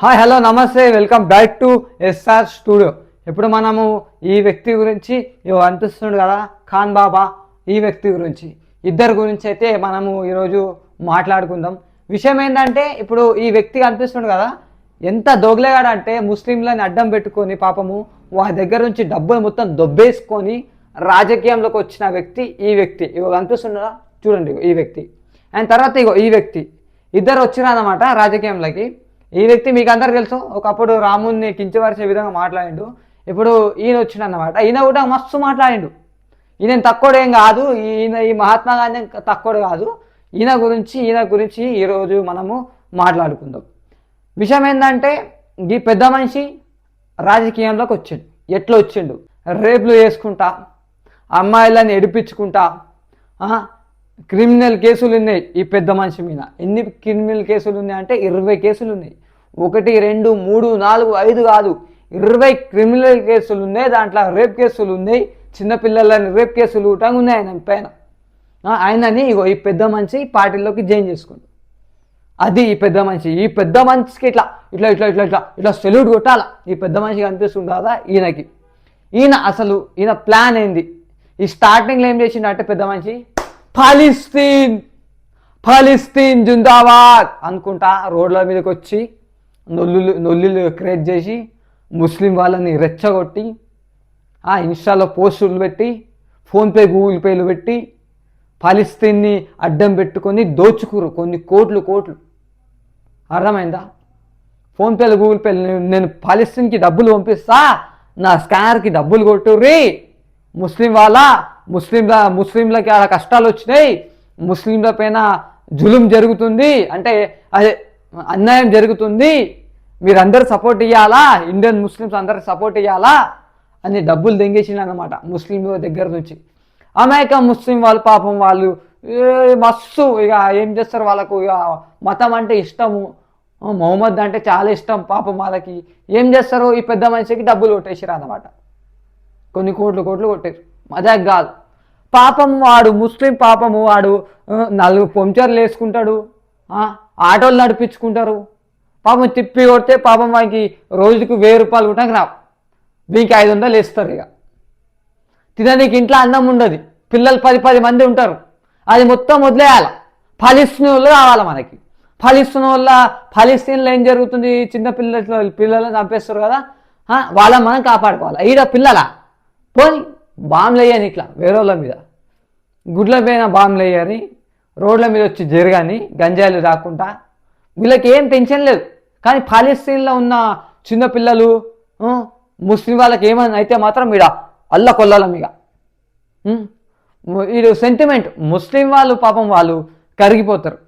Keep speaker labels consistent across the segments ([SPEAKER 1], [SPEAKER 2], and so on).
[SPEAKER 1] Hi hello namaste welcome back to SR studio ఇప్పుడు మనము ఈ వ్యక్తి గురించి ఇగో కదా ఖాన్ బాబా ఈ వ్యక్తి గురించి. ఇద్దరు గురించి అయితే మనము ఈరోజు మాట్లాడుకుందాం. విషయం ఏంటంటే ఇప్పుడు ఈ వ్యక్తి కనిపిస్తుంది కదా ఎంత దొగలేగాడంటే ముస్లింలని అడ్డం పెట్టుకొని పాపము వారి దగ్గర నుంచి డబ్బులు మొత్తం దొబ్బేసుకొని రాజకీయంలోకి వచ్చిన వ్యక్తి ఈ వ్యక్తి. ఇగో కనిపిస్తుండదా చూడండి ఈ వ్యక్తి. అండ్ తర్వాత ఇగో ఈ వ్యక్తి. ఇద్దరు వచ్చినారన్నమాట రాజకీయంలోకి. ఈ వ్యక్తి మీకు అందరు తెలుసు. ఒకప్పుడు రాముని కించపరిచే విధంగా మాట్లాడిండు. ఇప్పుడు ఈయన వచ్చిండు అన్నమాట ఈయన కూడా మస్తు మాట్లాడిండు. ఈయన తక్కువడు ఏం కాదు. ఈయన ఈ మహాత్మా గాంధీ తక్కువడు కాదు. ఈయన గురించి ఈయన గురించి ఈరోజు మనము మాట్లాడుకుందాం. విషయం ఏంటంటే ఈ పెద్ద మనిషి రాజకీయంలోకి వచ్చిండు. ఎట్లా వచ్చిండు? రేపులు వేసుకుంటా అమ్మాయిలని ఎడిపించుకుంటా క్రిమినల్ కేసులు ఉన్నాయి ఈ పెద్ద మనిషి మీద. ఎన్ని క్రిమినల్ కేసులు ఉన్నాయి అంటే ఇరవై కేసులు ఉన్నాయి ఒకటి రెండు మూడు నాలుగు ఐదు కాదు. ఇరవై క్రిమినల్ కేసులు ఉన్నాయి దాంట్లో రేప్ కేసులు ఉన్నాయి చిన్నపిల్లలని రేప్ కేసులు కూడా ఉన్నాయి ఆయన పైన. ఆయనని ఇగో ఈ పెద్ద మనిషి పార్టీలోకి జాయిన్ చేసుకుంది. అది ఈ పెద్ద మనిషి. ఈ పెద్ద మనిషికి ఇట్లా ఇట్లా ఇట్లా ఇట్లా ఇట్లా ఇట్లా సెల్యూట్ కొట్టాల? ఈ పెద్ద మనిషి కనిపిస్తుండదా ఈయనకి? ఈయన అసలు ఈయన ప్లాన్ ఏంది? ఈ స్టార్టింగ్లో ఏం చేసిండు అంటే పెద్ద మనిషి? ఫలిస్తీన్ ఫలిస్తీన్ జుందాబాద్ అనుకుంటా రోడ్ల మీదకి వచ్చి నొల్లులు నొల్లులు క్రియేట్ చేసి ముస్లిం వాళ్ళని రెచ్చగొట్టి ఆ ఇన్స్టాలో పోస్టులు పెట్టి ఫోన్పే గూగుల్ పేలు పెట్టి ఫలిస్తీన్ని అడ్డం పెట్టుకొని దోచుకురు కొన్ని కోట్లు కోట్లు. అర్థమైందా? ఫోన్పేలు గూగుల్ పేలు నేను- నేను పాలిస్తీన్కి డబ్బులు పంపిస్తా నా స్కానర్కి డబ్బులు కొట్టుర్రి. ముస్లిం వాళ్ళ ముస్లింల ముస్లింలకి అలా కష్టాలు వచ్చినాయి. ముస్లింల పైన జులుం జరుగుతుంది. అంటే అదే అన్యాయం జరుగుతుంది. మీరందరూ సపోర్ట్ ఇవ్వాలా ఇండియన్ ముస్లిమ్స్ అందరికి సపోర్ట్ ఇవ్వాలా అని డబ్బులు దెంగేసింది అనమాట ముస్లింల దగ్గర నుంచి. అమెరికా ముస్లిం వాళ్ళు పాపం వాళ్ళు మస్తు ఇక ఏం చేస్తారు వాళ్ళకు? ఇక మతం అంటే ఇష్టము. మొహమ్మద్ అంటే చాలా ఇష్టం పాపం వాళ్ళకి. ఏం చేస్తారు ఈ పెద్ద మనిషికి డబ్బులు కొట్టేసారు అన్నమాట. కొన్ని కోట్లు కోట్లు కొట్టారు మజాక్ కాదు. పాపం వాడు ముస్లిం పాపము వాడు నలుగు పంచర్లు వేసుకుంటాడు ఆటోలు నడిపించుకుంటారు. పాపం తిప్పి కొడితే పాపం వానికి రోజుకు వెయ్యి రూపాయలు కూడా రావు. వీనికి ఐదు వందలు వేస్తారు ఇక. తినడానికి ఇంట్లో అన్నం ఉండదు. పిల్లలు పది పది మంది ఉంటారు. అది మొత్తం వదిలేయాలి. ఫలిస్తున్న వాళ్ళు కావాలి మనకి. ఫలిస్తున్న వల్ల ఫలిస్తీన్లో ఏం జరుగుతుంది? చిన్న పిల్లలు పిల్లలను చంపేస్తారు కదా. వాళ్ళని మనం కాపాడుకోవాలి. ఈడ పిల్లల? పోనీ. బాంబులు వేయని ఇట్లా వేరే వాళ్ళ మీద. గుడ్ల పైన బాంబులు వేయని రోడ్ల మీద వచ్చి జరగాని గంజాయిలు రాకుండా వీళ్ళకి ఏం టెన్షన్ లేదు. కానీ పాలిస్తీన్లో ఉన్న చిన్నపిల్లలు ముస్లిం వాళ్ళకి ఏమైనా అయితే మాత్రం ఇడ అల్ల కొల్లాలం ఇక వీడు సెంటిమెంట్ ముస్లిం వాళ్ళు పాపం వాళ్ళు కరిగిపోతారు.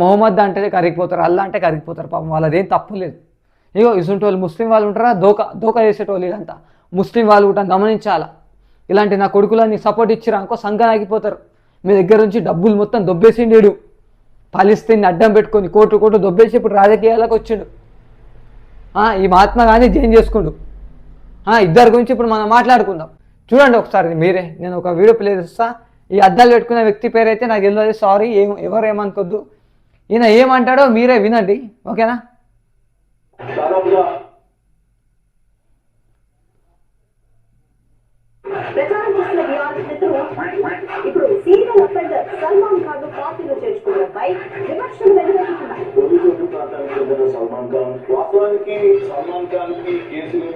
[SPEAKER 1] మొహమ్మద్ అంటే కరిగిపోతారు అల్లా అంటే కరిగిపోతారు పాపం వాళ్ళదేం తప్పు లేదు. ఇగో ఇసుంటి వాళ్ళు ముస్లిం వాళ్ళు ఉంటారా? దోక దోక చేసేటోళ్ళు ఇదంతా. ముస్లిం వాళ్ళు కూడా గమనించాలా? ఇలాంటి నా కొడుకులని సపోర్ట్ ఇచ్చిరా అనుకో సంఘనాగిపోతారు మీ దగ్గర నుంచి డబ్బులు మొత్తం దొబ్బేసిండేడు. పాలిస్తీన్ని అడ్డం పెట్టుకొని కోట్లు కోట్లు దొబ్బేసి ఇప్పుడు రాజకీయాలకు వచ్చిండు. ఈ మహాత్మా గాంధీ జైన్ చేసుకుండు. ఇద్దరి గురించి ఇప్పుడు మనం మాట్లాడుకుందాం. చూడండి ఒకసారి మీరే నేను ఒక వీడియో ప్లే చేస్తా. ఈ అద్దాలు పెట్టుకున్న వ్యక్తి పేరైతే నాకు తెలియదు సారీ ఏం ఎవరు ఏమనుకోద్దు. ఈయన ఏమంటాడో మీరే వినండి ఓకేనా
[SPEAKER 2] దాదాపుగా
[SPEAKER 3] ప్రచారం చేసిన బీఆర్ఎస్ నేతలు ఇప్పుడు సీనియర్ సల్మాన్ ఖాన్ పార్టీలో చేర్చుకోవడంపై విమర్శలు వెలువెత్తుతున్నాయి.
[SPEAKER 2] ప్రాంతానికి సల్మాన్ ఖాన్ వాస్తవానికి సల్మాన్ ఖాన్కి కేసులు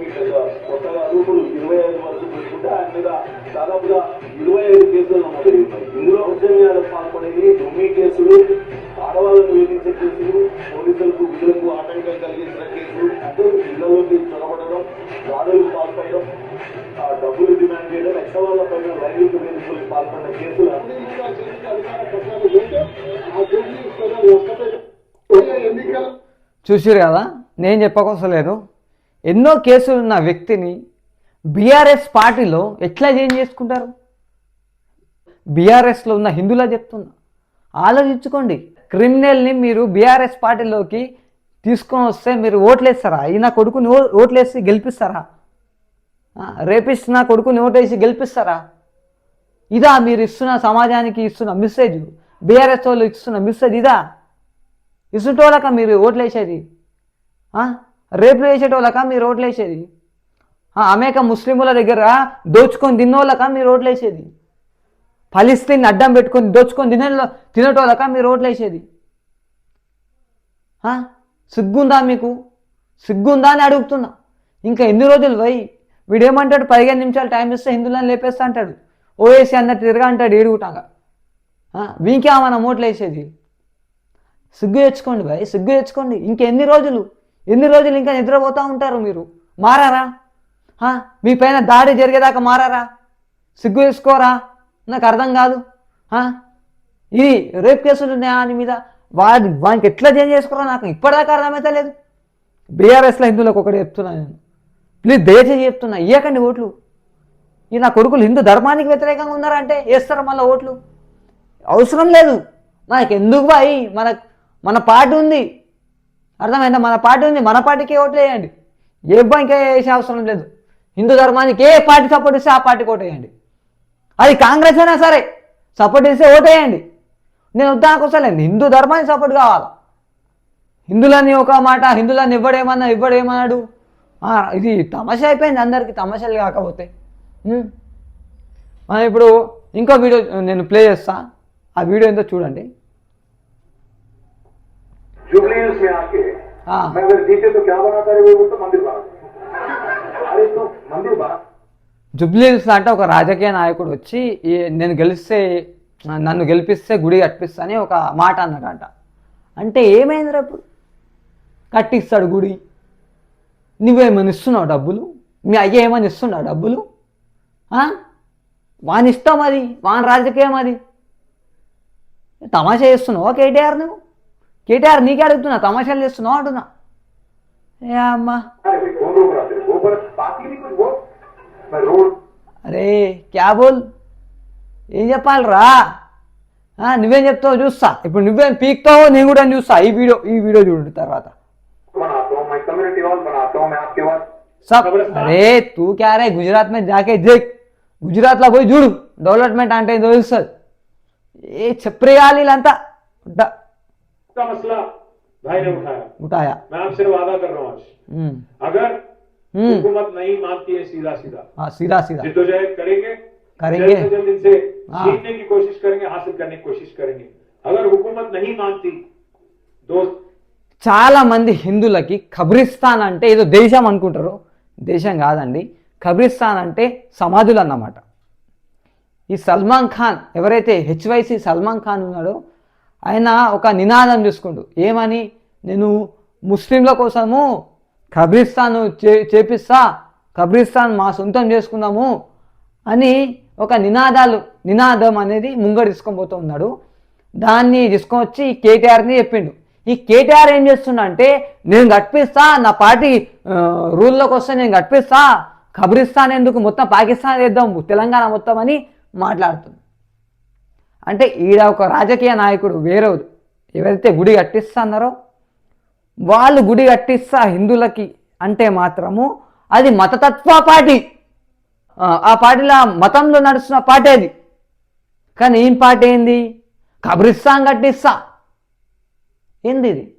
[SPEAKER 2] కొత్తగా రూపులు ఇరవై ఐదు వరకు చూసుకుంటే ఆయన మీద దాదాపుగా
[SPEAKER 1] చూసిరు కదా? నేను చెప్పకోసం లేదు. ఎన్నో కేసులు ఉన్న వ్యక్తిని బీఆర్ఎస్ పార్టీలో ఎట్లా చేంజ్ చేసుకుంటారు? బీఆర్ఎస్లో ఉన్న హిందులా చెప్తున్నా. ఆలోచించుకోండి. క్రిమినల్ని మీరు బీఆర్ఎస్ పార్టీలోకి తీసుకొని వస్తే మీరు ఓట్లేస్తారా? అయినా కొడుకుని ఓట్లేసి గెలిపిస్తారా? రేపిస్తున్న రేపిస్ట్ నా కొడుకుని ఓటేసి గెలిపిస్తారా? ఇదా మీరు ఇస్తున్న సమాజానికి ఇస్తున్న మెసేజ్ బీఆర్ఎస్ వాళ్ళు ఇస్తున్న మెసేజ్ ఇదా? ఇసుంటోళ్ళక మీరు ఓట్లు వేసేది రేపులు వేసేటోళ్ళక మీరు ఓట్లు వేసేది అమెక ముస్లిముల ముస్లింల దగ్గర దోచుకొని తిన్నోళ్ళక మీరు ఓట్లు వేసేది ఫలిస్తీన్ అడ్డం పెట్టుకొని దోచుకొని తినే తినేటోళ్ళక మీరు ఓట్లు వేసేది సిగ్గుందా మీకు? సిగ్గుందా అని అడుగుతున్నా. ఇంకా ఎన్ని రోజులు పోయి వీడేమంటాడు? పదిహేను నిమిషాలు టైం ఇస్తే హిందువులను లేపేస్తా అంటాడు. ఓఏసీ అన్నట్టు తిరగా అంటాడు ఏడుగుటాగా వీకే మన ఓట్లు వేసేది సిగ్గు తెచ్చుకోండి భయ్ సిగ్గు తెచ్చుకోండి. ఇంకెన్ని రోజులు ఎన్ని రోజులు ఇంకా నిద్రపోతూ ఉంటారు మీరు? మారారా? మీ పైన దాడి జరిగేదాకా మారారా? సిగ్గు తెచ్చుకోరా? నాకు అర్థం కాదు. ఇది రేప్ కేసులు ఉన్నాయా అని మీద? వాడి వానికి ఎట్లా చేంజ్ చేసుకోరా నాకు ఇప్పటిదాకా అర్థమైతే లేదు. బీఆర్ఎస్లో హిందువులకు ఒకటి చెప్తున్నా నేను. ప్లీజ్ దయచేసి చెప్తున్నా ఇయ్యకండి ఓట్లు. ఈ నా కొడుకులు హిందూ ధర్మానికి వ్యతిరేకంగా ఉన్నారంటే వేస్తారు మళ్ళీ ఓట్లు? అవసరం లేదు. మనకెందుకు బాయి మన మన పార్టీ ఉంది. అర్థమైందా? మన పార్టీ ఉంది. మన పార్టీకి ఓట్లు వేయండి? ఏ ఇంకా వేసే అవసరం లేదు. హిందూ ధర్మానికి ఏ పార్టీ సపోర్ట్ ఇస్తే ఆ పార్టీకి ఓటు వేయండి. అది కాంగ్రెస్ అయినా సరే సపోర్ట్ ఇస్తే ఓటు వేయండి. నేను వద్దానికి హిందూ ధర్మానికి సపోర్ట్ కావాలి? హిందులని ఒక మాట హిందులని ఇవ్వడేమన్నా ఇవ్వడేమన్నాడు? ఇది తమాషా అయిపోయింది అందరికీ. తమాషాలు కాకపోతే. మనం ఇప్పుడు ఇంకో వీడియో నేను ప్లే చేస్తా. ఆ వీడియో ఏందో చూడండి.
[SPEAKER 2] जुबलीस में आके
[SPEAKER 1] हाँ।
[SPEAKER 2] मैं अगर जीते तो क्या बनाता है वो तो मंदिर बना अरे तो मंदिर बना
[SPEAKER 1] జుబ్లీహిల్స్ అంటే ఒక రాజకీయ నాయకుడు వచ్చి ఈ- నేను గెలిస్తే నన్ను గెలిపిస్తే గుడి కట్టిస్తా అని ఒక మాట అన్నాడంట అంటే ఏమైంది రేపు కట్టిస్తాడు గుడి నువ్వేమని ఇస్తున్నావు డబ్బులు మీ అయ్య ఏమని ఇస్తున్నావు డబ్బులు ఆ? వాని ఇష్టం అది వాని రాజకీయం అది తమాషా చేస్తున్నావా కేటీఆర్ నువ్వు కేటీఆర్ నీకే అడుగుతున్నా తమాషాలు చేస్తున్నావు అంటున్నా ఏ అమ్మా
[SPEAKER 2] अरे भाई कौन रोक रहा तेरे वो पर बाकी भी कुछ बोल मैं रोड
[SPEAKER 1] అరే క్యా బోల్ ఏం చెప్పాలిరా ఆ, నువ్వేం చెప్తావు చూస్తా ఇప్పుడు నువ్వేం పీక్తావో నేను కూడా చూస్తా ఈ వీడియో ఈ వీడియో చూడు తర్వాత
[SPEAKER 2] बनाता हूँ मैं कम्युनिटी हॉल बनाता हूँ मैं आपके पास
[SPEAKER 1] सब अरे तू क्या रे गुजरात में जाके देख గుజరాత్లో పోయి చూడు డెవలప్మెంట్ అంటే ఏందో తెలుస్తుంది ఏ చెప్పరేయాలి వీళ్ళంతా డ-
[SPEAKER 4] का मसला भाई ने उठाया
[SPEAKER 1] ఉటాయా
[SPEAKER 4] मैं आपसे वादा कर रहा हूँ आज
[SPEAKER 1] ఉమ్,
[SPEAKER 4] अगर
[SPEAKER 1] हम्म।
[SPEAKER 4] हुकूमत नहीं मानती है सीधा सीधा
[SPEAKER 1] ఆ, సీదా సీదా
[SPEAKER 4] जिद्दोजहद करेंगे
[SPEAKER 1] करेंगे।
[SPEAKER 4] जल्द से जल्द इनसे
[SPEAKER 1] हाँ।
[SPEAKER 4] छीनने की कोशिश करेंगे हासिल करने की कोशिश करेंगे अगर हुकूमत नहीं मानती दोस्त
[SPEAKER 1] చాలా మంది హిందువులకి ఖబ్రిస్తాన్ అంటే ఏదో దేశం అనుకుంటారు దేశం కాదండి ఖబ్రిస్తాన్ అంటే సమాధులు అన్నమాట ఈ సల్మాన్ ఖాన్ ఎవరైతే హెచ్వైసి సల్మాన్ ఖాన్ ఉన్నాడో ఆయన ఒక నినాదం చూసుకుండు. ఏమని? నేను ముస్లింల కోసము కబ్రిస్తాన్ చే చేపిస్తా కబ్రిస్తాన్ మా సొంతం చేసుకుందాము అని ఒక నినాదాలు నినాదం అనేది ముంగడు తీసుకొని పోతూ ఉన్నాడు. దాన్ని తీసుకొని వచ్చి కేటీఆర్ని చెప్పిండు. ఈ కేటీఆర్ ఏం చేస్తున్నా అంటే నేను కట్టిస్తా నా పార్టీ రూల్లోకి వస్తే నేను గడిపిస్తా కబ్రిస్తాన్ ఎందుకు మొత్తం పాకిస్తాన్ వేద్దాం తెలంగాణ మొత్తం అని మాట్లాడుతుంది అంటే ఈడ ఒక రాజకీయ నాయకుడు వేరే ఎవరైతే గుడి కట్టిస్తా అన్నారో వాళ్ళు గుడి కట్టిస్తా హిందువులకి అంటే మాత్రము అది మతతత్వ పార్టీ. ఆ, పార్టీలో మతంలో నడుస్తున్న పార్టీ అది. కానీ ఏం పార్టీ ఏంది? కబ్రిస్తాన్ కట్టిస్తా. ఏంది ఇది?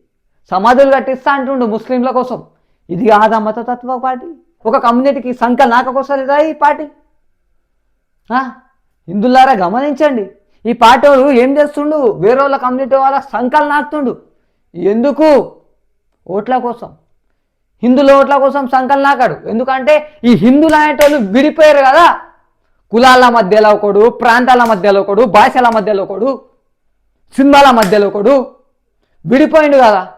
[SPEAKER 1] సమాధులు కట్టిస్తా అంటుండు ముస్లింల కోసం. ఇది కాదా మతతత్వ పార్టీ? ఒక కమ్యూనిటీకి సంఖ్య నాకొస్తారు ఇదా ఈ పార్టీ? హిందువులారా గమనించండి. ఈ పాటోడు ఏం చేస్తుండు? వేరే వాళ్ళ కమ్యూనిటీ వాళ్ళ సంకలు నాకుతుండు ఎందుకు? ఓట్ల కోసం. హిందువుల ఓట్ల కోసం సంకలు నాకాడు. ఎందుకంటే ఈ హిందువులు అనేటోళ్ళు విడిపోయారు కదా. కులాల మధ్యలో ఒకడు ప్రాంతాల మధ్యలో ఒకడు భాషల మధ్యలో ఒకడు సినిమాల మధ్యలో ఒకడు విడిపోయిండు కదా.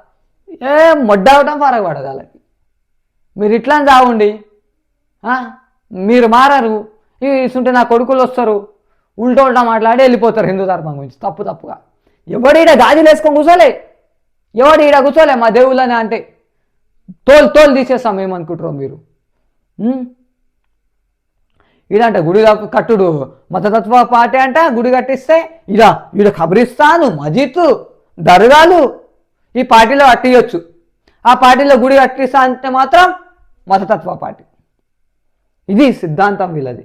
[SPEAKER 1] ఏ మొడ్డవటం పరగబడదు వాళ్ళకి. మీరు ఇట్లా చావండి. మీరు మారరు. ఇస్తుంటే నా కొడుకులు వస్తారు. ఉల్టా మాట్లాడి వెళ్ళిపోతారు హిందూ ధర్మం గురించి తప్పు తప్పుగా. ఎవడు ఈడ గాజులు వేసుకొని కూర్చోలే. ఎవడు ఈడ కూర్చోలే మా దేవుళ్ళని అంటే. తోలు తోలు తీసేస్తాం ఏమనుకుంటారో మీరు? ఇదంట గుడి కట్టుడు మతతత్వ పార్టీ అంట గుడి కట్టిస్తే ఇలా ఈడ ఖబరిస్తాను మజీద్ దర్గాలు. ఈ పార్టీలో కట్టియొచ్చు ఆ పార్టీలో గుడి కట్టిస్తా అంటే మాత్రం మతతత్వ పార్టీ. ఇది సిద్ధాంతం వీళ్ళది.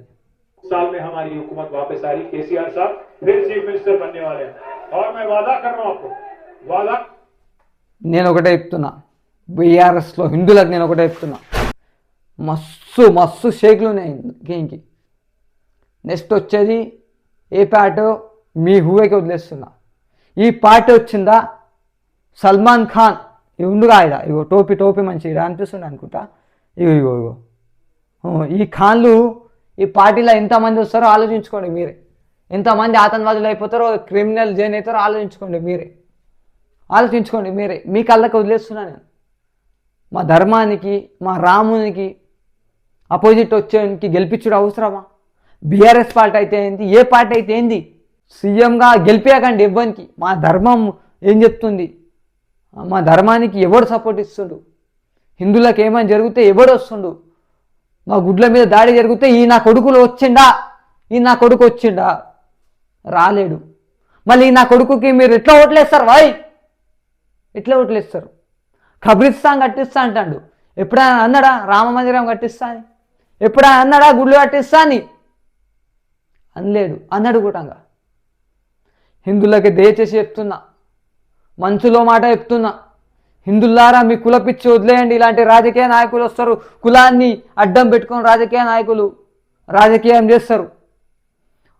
[SPEAKER 4] साल में हमारी हुकूमत वापस आ रही केसीआर साहब फिर चीफ मिनिस्टर बनने वाले हैं और मैं वादा कर रहा हूं आपको वादा
[SPEAKER 1] నేను ఒకటే చెప్తున్నా బీఆర్ఎస్లో హిందువులకు నేను ఒకటే చెప్తున్నా మస్తు మస్తు షేక్లు ఉన్నాయి గేమ్కి నెక్స్ట్ వచ్చేది ఏ పార్టీ మీ హూవేకి వదిలేస్తున్నా ఈ పార్టీ వచ్చిందా సల్మాన్ ఖాన్ ఇవి ఉండుగా ఇడ ఇగో టోపీ టోపీ మంచి ఇడ అనిపిస్తుంది అనుకుంటా ఇగో ఇగో ఇగో ఓ, ఈ ఖాన్లు ఈ పార్టీలో ఎంతమంది వస్తారో ఆలోచించుకోండి మీరే. ఎంతమంది ఆతంకవాదులు అయిపోతారో క్రిమినల్ జైన్ అవుతారో ఆలోచించుకోండి మీరే. ఆలోచించుకోండి మీరే. మీ కళ్ళకి వదిలేస్తున్నా నేను. మా ధర్మానికి మా రామునికి అపోజిట్ వచ్చేకి గెలిపించుడు అవసరమా? బీఆర్ఎస్ పార్టీ అయితే ఏంది? ఏ పార్టీ అయితే ఏంది? సీఎంగా గెలిపించకండి ఇవ్వనికి మా ధర్మం ఏం చెప్తుంది? మా ధర్మానికి ఎవడు సపోర్ట్ ఇస్తుండు? హిందువులకు ఏమైనా జరిగితే ఎవడు వస్తుండు? మా గుడ్ల మీద దాడి జరిగితే ఈ నా కొడుకులు వచ్చిండా? ఈ నా కొడుకు వచ్చిండా? రాలేడు. మళ్ళీ ఈ నా కొడుకుకి మీరు ఎట్లా ఓట్లేస్తారు వాయ్? ఎట్లా ఓట్లేస్తారు? ఖబ్రిస్తాన్ కట్టిస్తా అంటాడు. ఎప్పుడైనా అన్నాడా? రామ మందిరం కట్టిస్తా అని. ఎప్పుడైనా అన్నాడా? గుళ్ళు కట్టిస్తా అని. అనలేడు. అన్నాడు కూడా హిందువులకి దయచేసి చెప్తున్నా. మంచులో మాట చెప్తున్నా. హిందుల్లారా మీ కులపిచ్చి వదిలేయండి. ఇలాంటి రాజకీయ నాయకులు వస్తారు. కులాన్ని అడ్డం పెట్టుకొని రాజకీయ నాయకులు రాజకీయం చేస్తారు.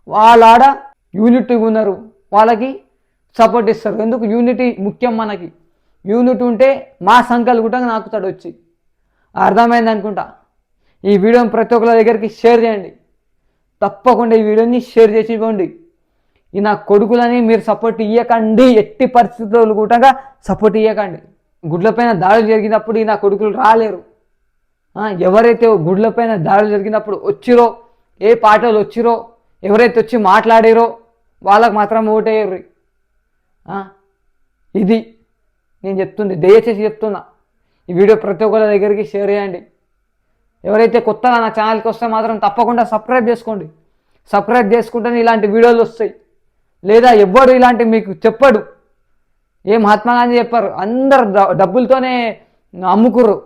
[SPEAKER 1] వాళ్ళాడ యూనిటీ ఉన్నారు. వాళ్ళకి సపోర్ట్ ఇస్తారు. ఎందుకు? యూనిటీ ముఖ్యం మనకి. యూనిట్ ఉంటే మా సంఖ్యలు కూడా నాకుతాడు వచ్చి. అర్థమైంది అనుకుంటా? ఈ వీడియోని ప్రతి ఒక్కరి దగ్గరికి షేర్ చేయండి. తప్పకుండా ఈ వీడియోని షేర్ చేసి ఇవ్వండి. ఈ నా కొడుకులని మీరు సపోర్ట్ ఇవ్వకండి ఎట్టి పరిస్థితుల్లో కూడా సపోర్ట్ ఇవ్వకండి గుడ్లపైన దాడులు జరిగినప్పుడు ఈ నా కొడుకులు రాలేరు. ఎవరైతే గుడ్లపైన దాడులు జరిగినప్పుడు వచ్చిరో ఏ పాటలు వచ్చిరో ఎవరైతే వచ్చి మాట్లాడారో వాళ్ళకు మాత్రం ఓటేయరు. ఇది నేను చెప్తుంది దయచేసి చెప్తున్నా. ఈ వీడియో ప్రతి ఒక్కరి దగ్గరికి షేర్ చేయండి. ఎవరైతే కొత్తగా నా ఛానల్కి వస్తే మాత్రం తప్పకుండా సబ్స్క్రైబ్ చేసుకోండి. సబ్స్క్రైబ్ చేసుకుంటేనే ఇలాంటి వీడియోలు వస్తాయి. లేదా ఎవ్వడు ఇలాంటి మీకు చెప్పడు. ఏ మహాత్మా గాంధీ చెప్పారు? అందరు డబ్బులతోనే అమ్ముకుర్రు.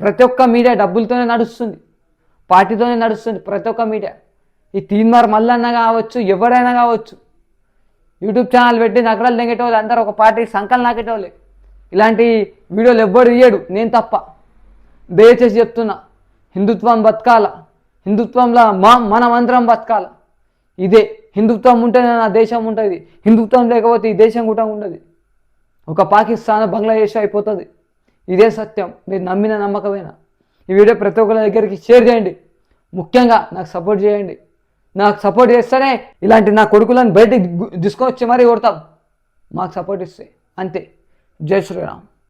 [SPEAKER 1] ప్రతి ఒక్క మీడియా డబ్బులతోనే నడుస్తుంది. పార్టీతోనే నడుస్తుంది ప్రతి ఒక్క మీడియా. ఈ తీన్మార్ మల్లన్న కావచ్చు ఎవరైనా కావచ్చు. యూట్యూబ్ ఛానల్ పెట్టి నగరాలు నెగేటోళ్ళు అందరూ ఒక పార్టీ సంకల్ నాకేటోళ్ళే. ఇలాంటి వీడియోలు ఎవ్వడు ఇయ్యడు నేను తప్ప. దయచేసి చెప్తున్నా హిందుత్వం బతకాల. హిందుత్వంలో మా మనమందరం బతకాల. ఇదే హిందుత్వం ఉంటేనే నా దేశం ఉంటుంది. హిందుత్వం లేకపోతే ఈ దేశం కూడా ఉండదు. ఒక పాకిస్తాన్ బంగ్లాదేశ్ అయిపోతుంది. ఇదే సత్యం. మీరు నమ్మిన నమ్మకమేనా? ఈ వీడియో ప్రతి ఒక్కరి దగ్గరికి షేర్ చేయండి. ముఖ్యంగా నాకు సపోర్ట్ చేయండి. నాకు సపోర్ట్ చేస్తేనే ఇలాంటి నా కొడుకులను బయటికి తీసుకొచ్చి మరీ కొడతాం. మాకు సపోర్ట్ ఇస్తే. అంతే. జై శ్రీరామ్.